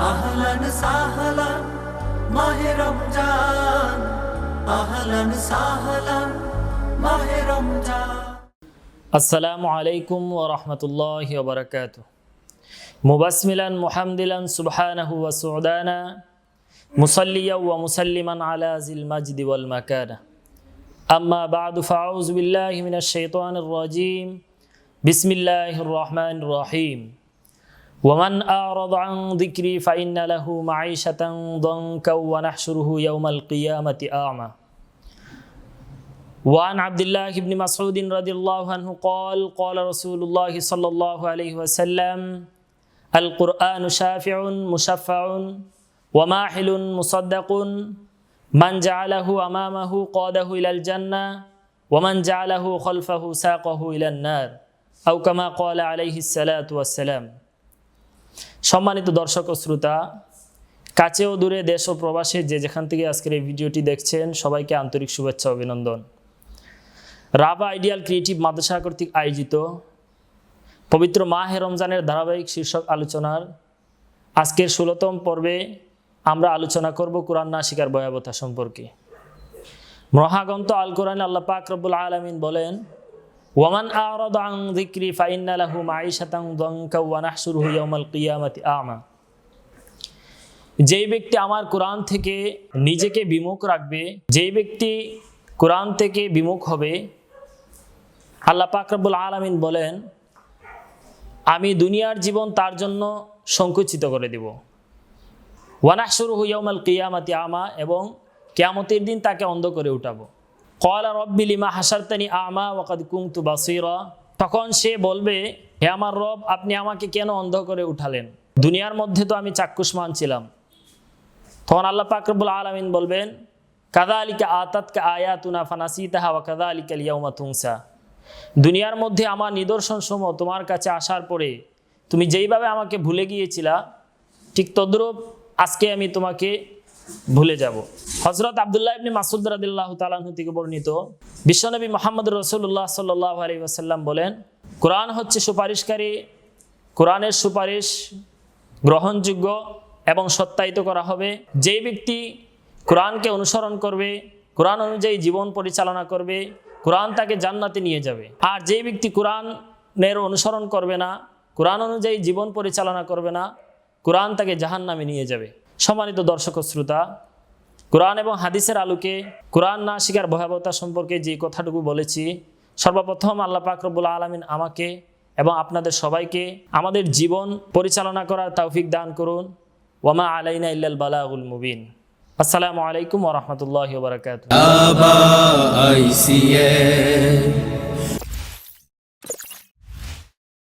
أهلا سهلا ماهي رمضان. أهلا سهلا ماهي رمضان. السلام عليكم ورحمة الله وبركاته. مبسملا محمدلا سبحانه وسعدانا. مصليا ومسلما على ذي المجد والمكانة. أما بعد فأعوذ بالله من الشيطان الرجيم. بسم الله الرحمن الرحيم. ومن أعرض عن ذكري فإن له معيشة ضنكا ونحشره يوم القيامة أعمى. وعن عبد الله بن مسعود رضي الله عنه قال قال رسول الله صلى الله عليه وسلم القرآن شافع مشفع وماحل مصدق من جعله أمامه قاده إلى الجنة ومن جعله خلفه ساقه إلى النار. أو كما قال عليه الصلاة والسلام. সম্মানিত দর্শক ও শ্রোতা, কাছে ও দূরে দেশ ও প্রবাসে যে যেখান থেকে আজকের এই ভিডিওটি দেখছেন, সবাইকে আন্তরিক শুভেচ্ছা অভিনন্দন। রাবা আইডিয়াল ক্রিয়েটিভ মাদ্রাসা কর্তৃক আয়োজিত পবিত্র মাহে রমজানের ধারাবাহিক শীর্ষক আলোচনার আজকের ষোলোতম পর্বে আমরা আলোচনা করব কোরআন না শিকার ভয়াবতা সম্পর্কে। মহাগন্ত আল কোরআন আল্লাহ পাক রব্বুল আলমিন বলেন ওয়ামান আরদ আং লাহু মাঈশাতান দঙ্কা ওয়া নাহশুরুহু ইয়াউমাল কিয়ামাতি আমা। যেই ব্যক্তি আমার কোরআন থেকে নিজেকে বিমুখ রাখবে, যেই ব্যক্তি কোরআন থেকে বিমুখ হবে, আল্লাহ পাক রব্বুল আলামিন বলেন, আমি দুনিয়ার জীবন তার জন্য সংকুচিত করে দেব। ওয়ানাহশুরু হুয়াউমাল কিয়ামাতি আমা এবং কেয়ামতের দিন তাকে অন্ধ করে উঠাবো। কলা রব্বি লিমা হাসারতানি আমা ওয়াকাদ কুমতু বাসিরা। তখন সে বলবে, হে আমার রব, আপনি আমাকে কেন অন্ধ করে উঠালেন? দুনিয়ার মধ্যে তো আমি চাক্ষুষ্মান ছিলাম। তখন আল্লাহ পাকরবুল আলমিন বলবেন কাদা আলিকা আতাতকা আয়াতুনা ফানাসিতাহা ওয়া কাদা আলিকা লিয়াউমা তুংসা দুনিয়ার মধ্যে আমার নিদর্শন সমূহ তোমার কাছে আসার পরে তুমি যেইভাবে আমাকে ভুলে গিয়েছিলা, ঠিক তদ্রূপ আজকে আমি তোমাকে ভুলে যাব। হজরত আবদুল্লাহ ইবনি মাসুদ রাদিল্লাহ তালাহু থেকে বর্ণিত বিশ্বনবী মোহাম্মদ রসুল্লাহ সাল্লাহ আলী ওয়াসাল্লাম বলেন, কোরআন হচ্ছে সুপারিশকারী। কোরআনের সুপারিশ গ্রহণযোগ্য এবং সত্যায়িত করা হবে। যেই ব্যক্তি কোরআনকে অনুসরণ করবে, কোরআন অনুযায়ী জীবন পরিচালনা করবে, কোরআন তাকে জান্নাতে নিয়ে যাবে। আর যেই ব্যক্তি কোরআনের অনুসরণ করবে না, কোরআন অনুযায়ী জীবন পরিচালনা করবে না, কোরআন তাকে জাহান নামে নিয়ে যাবে। সম্মানিত দর্শক শ্রোতা, কোরআন এবং হাদিসের আলোকে কোরআন না শিকার ভয়াবহতা সম্পর্কে যে কথাটুকু বলেছি, সর্বপ্রথম আল্লাহ পাকরবুল আলমিন আমাকে এবং আপনাদের সবাইকে আমাদের জীবন পরিচালনা করার তৌফিক দান করুন। ওয়ামা আলাইনা ইল্লাল বালাগুল মুবিন। আসসালামু আলাইকুম ওরহমতুল্লাহ বারকাত